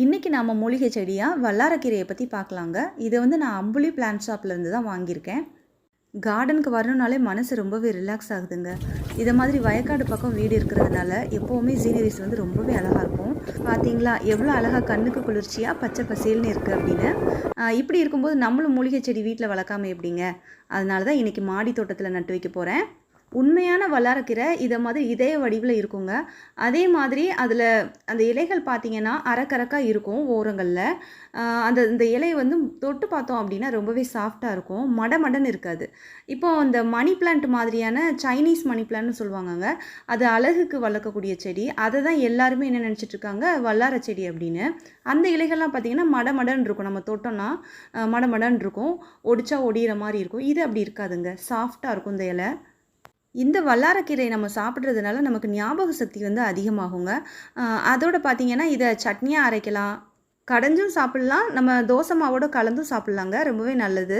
இன்றைக்கி நாம் மூலிகை செடியாக வல்லாரக்கீரையை பற்றி பார்க்கலாங்க. இதை வந்து நான் அம்புலி பிளான்ட் ஷாப்லேருந்து தான் வாங்கியிருக்கேன். கார்டனுக்கு வரணுனாலே மனசு ரொம்பவே ரிலாக்ஸ் ஆகுதுங்க. இதை மாதிரி வயக்காடு பக்கம் வீடு இருக்கிறதுனால எப்போவுமே சீனரிஸ் வந்து ரொம்பவே அழகாக இருக்கும். பார்த்தீங்களா எவ்வளோ அழகாக கண்ணுக்கு குளிர்ச்சியாக பச்சை பசேல்னு இருக்குது அப்படின்னு. இப்படி இருக்கும்போது நம்மளும் மூலிகை செடி வீட்டில் வளர்க்காம எப்படிங்க? அதனால தான் இன்றைக்கி மாடி தோட்டத்தில் நட்டு வைக்க போகிறேன் உண்மையான வல்லாரக்கீரை இதை மாதிரி இதய வடிவில் இருக்குங்க. அதே மாதிரி அதில் அந்த இலைகள் பார்த்தீங்கன்னா அரக்கரக்காக இருக்கும் ஓரங்களில். அந்த இந்த இலையை வந்து தொட்டு பார்த்தோம் அப்படின்னா ரொம்பவே சாஃப்டாக இருக்கும். மட மடன்னு இருக்காது. இப்போது அந்த மணி பிளான்ட் மாதிரியான சைனீஸ் மணி பிளான்ட்னு சொல்லுவாங்கங்க. அது அழகுக்கு வளர்க்கக்கூடிய செடி. அதை தான் எல்லாருமே என்ன நினச்சிட்ருக்காங்க வல்லார செடி அப்படின்னு. அந்த இலைகள்லாம் பார்த்தீங்கன்னா மட மடன்னு இருக்கும். நம்ம தொட்டோம்னா மடமடன் மட மடன்னு இருக்கும். ஒடிச்சா ஒடிகிற மாதிரி இருக்கும். இது அப்படி இருக்காதுங்க. சாஃப்டாக இருக்கும் இந்த இலை. இந்த வல்லாரக்கீரை நம்ம சாப்பிட்றதுனால நமக்கு ஞாபக சக்தி வந்து அதிகமாகுங்க. அதோடு அதோட பார்த்தீங்கன்னா இதை சட்னியாக அரைக்கலாம். கடைஞ்சும் சாப்பிட்லாம். நம்ம தோசை மாவோட கலந்தும் சாப்பிட்லாங்க. ரொம்பவே நல்லது.